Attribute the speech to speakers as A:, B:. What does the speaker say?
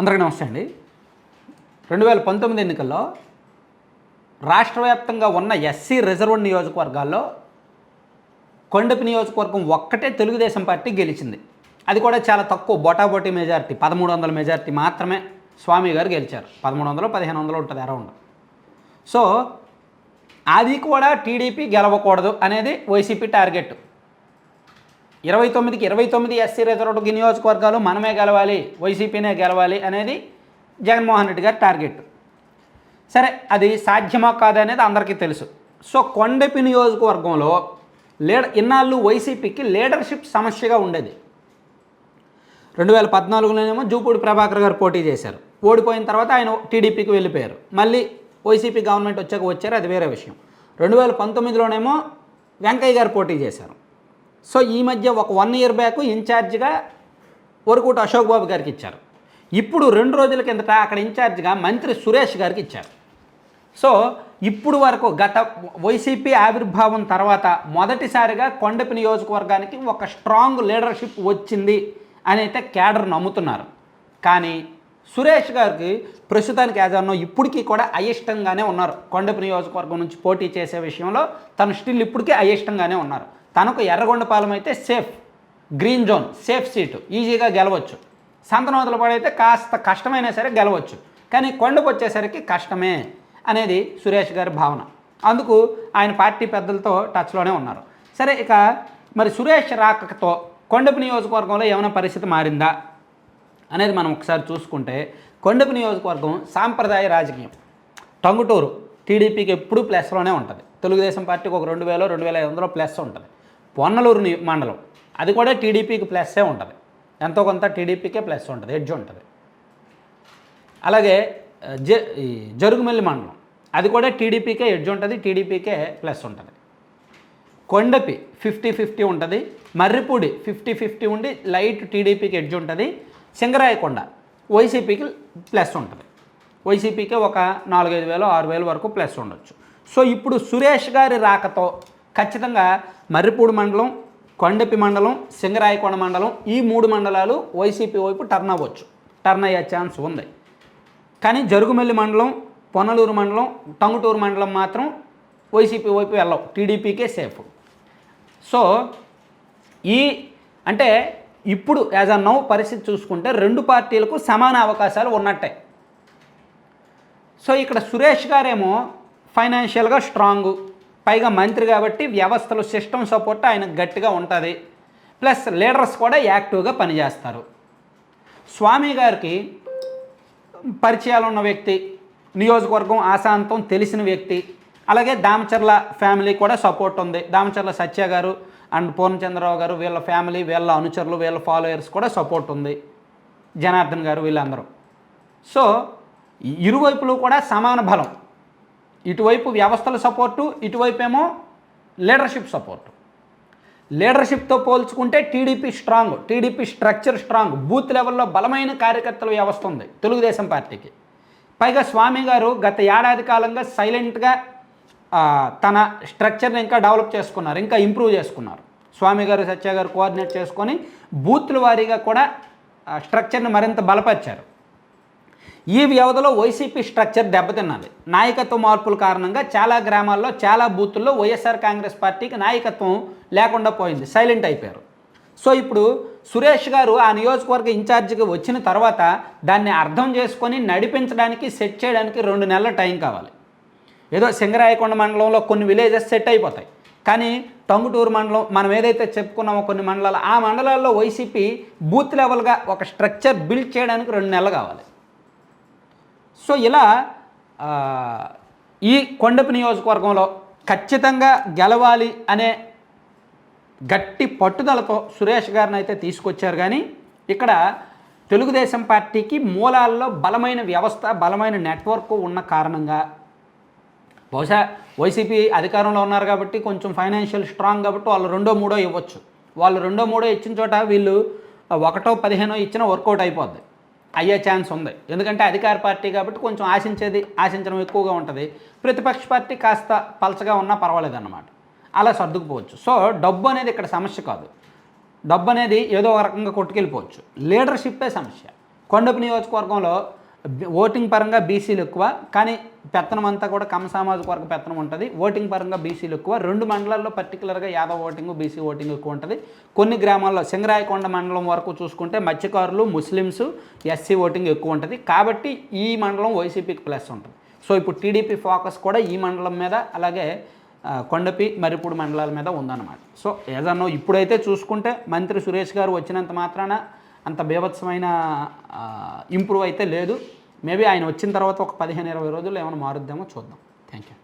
A: అందరికీ నమస్తే అండి. రెండు వేల పంతొమ్మిది ఎన్నికల్లో రాష్ట్ర వ్యాప్తంగా ఉన్న ఎస్సీ రిజర్వ్డ్ నియోజకవర్గాల్లో కొండపి నియోజకవర్గం ఒక్కటే తెలుగుదేశం పార్టీ గెలిచింది. అది కూడా చాలా తక్కువ బొటాబొటీ మెజార్టీ పదమూడు వందల మెజార్టీ మాత్రమే స్వామి గారు గెలిచారు. పదమూడు వందలు పదిహేను వందలు ఉంటుంది అరౌండ్. సో అది కూడా టీడీపీ గెలవకూడదు అనేది వైసీపీ టార్గెట్. ఇరవై తొమ్మిదికి ఇరవై తొమ్మిది ఎస్సీ రిజర్వ్డ్ నియోజకవర్గాలు మనమే గెలవాలి వైసీపీనే గెలవాలి అనేది జగన్మోహన్ రెడ్డి గారి టార్గెట్. సరే అది సాధ్యమా కాదనేది అందరికీ తెలుసు. సో కొండపి నియోజకవర్గంలో లీడర్ ఇన్నాళ్ళు వైసీపీకి లీడర్షిప్ సమస్యగా ఉండేది. రెండు వేల పద్నాలుగులోనేమో జూపూడి ప్రభాకర్ గారు పోటీ చేశారు. ఓడిపోయిన తర్వాత ఆయన టీడీపీకి వెళ్ళిపోయారు. మళ్ళీ వైసీపీ గవర్నమెంట్ వచ్చాక వచ్చారు అది వేరే విషయం. రెండు వేల పంతొమ్మిదిలోనేమో వెంకయ్య గారు పోటీ చేశారు. సో ఈ మధ్య ఒక వన్ ఇయర్ బ్యాక్ ఇన్ఛార్జిగా వరకుట అశోక్ బాబు గారికి ఇచ్చారు. ఇప్పుడు రెండు రోజుల కిందట అక్కడ ఇన్ఛార్జిగా మంత్రి సురేష్ గారికి ఇచ్చారు. సో ఇప్పుడు వరకు గత వైసీపీ ఆవిర్భావం తర్వాత మొదటిసారిగా కొండపి నియోజకవర్గానికి ఒక స్ట్రాంగ్ లీడర్షిప్ వచ్చింది అని అయితే క్యాడర్ నమ్ముతున్నారు. కానీ సురేష్ గారికి ప్రస్తుతానికి యాజాన్నో ఇప్పటికీ కూడా అయిష్టంగానే ఉన్నారు. కొండపి నియోజకవర్గం నుంచి పోటీ చేసే విషయంలో తను స్టిల్ ఇప్పటికీ అయిష్టంగానే ఉన్నారు. తనకు ఎర్రగొండపాలెం అయితే safe green zone safe seat ఈజీగా గెలవచ్చు. సంతనవతలపాడు అయితే కాస్త కష్టమైనా సరే గెలవచ్చు. కానీ కొండకు వచ్చేసరికి కష్టమే అనేది సురేష్ గారి భావన. అందుకు ఆయన పార్టీ పెద్దలతో టచ్లోనే ఉన్నారు. సరే ఇక మరి సురేష్ రాకతో కొండపు నియోజకవర్గంలో ఏమైనా పరిస్థితి మారిందా? అనేది మనం ఒకసారి చూసుకుంటే కొండపు నియోజకవర్గం సాంప్రదాయ రాజకీయం. టంగుటూరు టీడీపీకి ఎప్పుడూ ప్లస్లోనే ఉంటుంది. తెలుగుదేశం పార్టీకి ఒక రెండు వేల రెండు వేల ఐదు వందలో ప్లస్ ఉంటుంది. పొన్నలూరు మండలం. అది కూడా టీడీపీకి ప్లస్సే ఉంటుంది. ఎంతో కొంత టీడీపీకే ప్లస్ ఉంటుంది ఎడ్జ్ ఉంటుంది. అలాగే జ ఈ జరుగుమెల్లి మండలం. అది కూడా టీడీపీకే ఎడ్జ్ ఉంటుంది టీడీపీకే ప్లస్ ఉంటుంది. కొండపి ఫిఫ్టీ ఫిఫ్టీ ఉంటుంది మర్రిపూడి ఫిఫ్టీ ఫిఫ్టీ ఉండి లైట్ టీడీపీకి ఎడ్జ్ ఉంటుంది సింగరాయకొండ వైసీపీకి ప్లస్ ఉంటుంది. వైసీపీకి ఒక నాలుగైదు వేలు ఆరు వేలు వరకు ప్లస్ ఉండొచ్చు. సో ఇప్పుడు సురేష్ గారి రాకతో ఖచ్చితంగా మర్రిపూడి మండలం కొండపి మండలం సింగరాయకొండ మండలం ఈ మూడు మండలాలు వైసీపీ వైపు టర్న్ అవ్వచ్చు. టర్న్ అయ్యే ఛాన్స్ ఉంది. కానీ జరుగుమల్లి మండలం పొన్నలూరు మండలం టంగుటూరు మండలం మాత్రం వైసీపీ వైపు వెళ్ళవు. టీడీపీకే సేఫ్ సో ఈ అంటే ఇప్పుడు యాజ్ అ నౌ పరిస్థితి చూసుకుంటే రెండు పార్టీలకు సమాన అవకాశాలు ఉన్నట్టే. సో ఇక్కడ సురేష్ గారేమో ఫైనాన్షియల్గా స్ట్రాంగు పైగా మంత్రి కాబట్టి వ్యవస్థలు సిస్టమ్ సపోర్ట్ ఆయనకు గట్టిగా ఉంటుంది. ప్లస్ లీడర్స్ కూడా యాక్టివ్గా పనిచేస్తారు. స్వామి గారికి పరిచయాలు ఉన్న వ్యక్తి నియోజకవర్గం ఆశాంతం తెలిసిన వ్యక్తి అలాగే దామచర్ల ఫ్యామిలీ కూడా సపోర్ట్ ఉంది. దామచర్ల సత్య గారు అండ్ పూర్ణచంద్రరావు గారు వీళ్ళ ఫ్యామిలీ వీళ్ళ అనుచరులు వీళ్ళ ఫాలోయర్స్ కూడా సపోర్ట్ ఉంది. జనార్దన్ గారు వీళ్ళందరూ. సో ఇరువైపులు కూడా సమాన బలం. ఇటువైపు వ్యవస్థల సపోర్టు ఇటువైపు ఏమో లీడర్షిప్ సపోర్టు. లీడర్షిప్తో పోల్చుకుంటే TDP strong TDP structure strong booth లెవెల్లో బలమైన కార్యకర్తల వ్యవస్థ ఉంది తెలుగుదేశం పార్టీకి. పైగా స్వామి గారు గత ఏడాది కాలంగా సైలెంట్గా తన స్ట్రక్చర్ని ఇంకా డెవలప్ చేసుకున్నారు ఇంకా ఇంప్రూవ్ చేసుకున్నారు. స్వామి గారు సత్య గారు కోఆర్డినేట్ చేసుకొని బూత్ల వారీగా కూడా స్ట్రక్చర్ని మరింత బలపరిచారు. ఈ వ్యవధిలో వైసీపీ స్ట్రక్చర్ దెబ్బతిన్నది. నాయకత్వ మార్పుల కారణంగా చాలా గ్రామాల్లో చాలా బూతుల్లో వైఎస్ఆర్ కాంగ్రెస్ పార్టీకి నాయకత్వం లేకుండా పోయింది. సైలెంట్ అయిపోయారు. సో ఇప్పుడు సురేష్ గారు ఆ నియోజకవర్గ ఇన్ఛార్జికి వచ్చిన తర్వాత దాన్ని అర్థం చేసుకొని నడిపించడానికి సెట్ చేయడానికి రెండు నెలల టైం కావాలి. ఏదో సింగరాయకొండ మండలంలో కొన్ని విలేజెస్ సెట్ అయిపోతాయి. కానీ టంగుటూరు మండలం మనం ఏదైతే చెప్పుకున్నామో కొన్ని మండలాలు ఆ మండలాల్లో వైసీపీ బూత్ లెవెల్గా ఒక స్ట్రక్చర్ బిల్డ్ చేయడానికి రెండు నెలలు కావాలి. సో ఇలా ఈ కొండపు నియోజకవర్గంలో ఖచ్చితంగా గెలవాలి అనే గట్టి పట్టుదలతో సురేష్ గారిని అయితే తీసుకొచ్చారు కానీ ఇక్కడ తెలుగుదేశం పార్టీకి మూలాల్లో బలమైన వ్యవస్థ బలమైన నెట్వర్క్ ఉన్న కారణంగా బహుశా వైసీపీ అధికారంలో ఉన్నారు కాబట్టి కొంచెం ఫైనాన్షియల్ స్ట్రాంగ్ కాబట్టి వాళ్ళు రెండో మూడో ఇవ్వచ్చు. వాళ్ళు రెండో మూడో ఇచ్చిన చోట వీళ్ళు ఒకటో పదిహేనో ఇచ్చినా వర్కౌట్ అయిపోద్ది. అయ్యే ఛాన్స్ ఉంది. ఎందుకంటే అధికార పార్టీ కాబట్టి కొంచెం ఆశించేది ఆశించడం ఎక్కువగా ఉంటుంది. ప్రతిపక్ష పార్టీ కాస్త పలచగా ఉన్నా పర్వాలేదు అన్నమాట అలా సర్దుకుపోవచ్చు. సో డబ్బు అనేది ఇక్కడ సమస్య కాదు. డబ్బు అనేది ఏదో ఒక రకంగా కొట్టుకెళ్ళిపోవచ్చు. లీడర్షిప్పే సమస్య. కొండపు నియోజకవర్గంలో ఓటింగ్ పరంగా బీసీలు ఎక్కువ కానీ పెత్తనం అంతా కూడా కమ సామాజిక వర్గ పెత్తనం ఉంటుంది. ఓటింగ్ పరంగా బీసీలు ఎక్కువ. రెండు మండలాల్లో పర్టికులర్గా యాదవ్ ఓటింగ్ బీసీ ఓటింగ్ ఎక్కువ ఉంటుంది. కొన్ని గ్రామాల్లో సింగరాయకొండ మండలం వరకు చూసుకుంటే మత్స్యకారులు ముస్లిమ్స్ ఎస్సీ ఓటింగ్ ఎక్కువ ఉంటుంది. కాబట్టి ఈ మండలం వైసీపీకి ప్లస్ ఉంటుంది. సో ఇప్పుడు టీడీపీ ఫోకస్ కూడా ఈ మండలం మీద అలాగే కొండపి మరిపూడి మండలాల మీద ఉందన్నమాట. సో ఏదన్నా ఇప్పుడైతే చూసుకుంటే మంత్రి సురేష్ గారు వచ్చినంత మాత్రాన అంత బీభత్సమైన ఇంప్రూవ్ అయితే లేదు. మేబీ ఆయన వచ్చిన తర్వాత ఒక పదిహేను ఇరవై రోజుల్లో ఏమైనా మారుద్దామో చూద్దాం. Thank you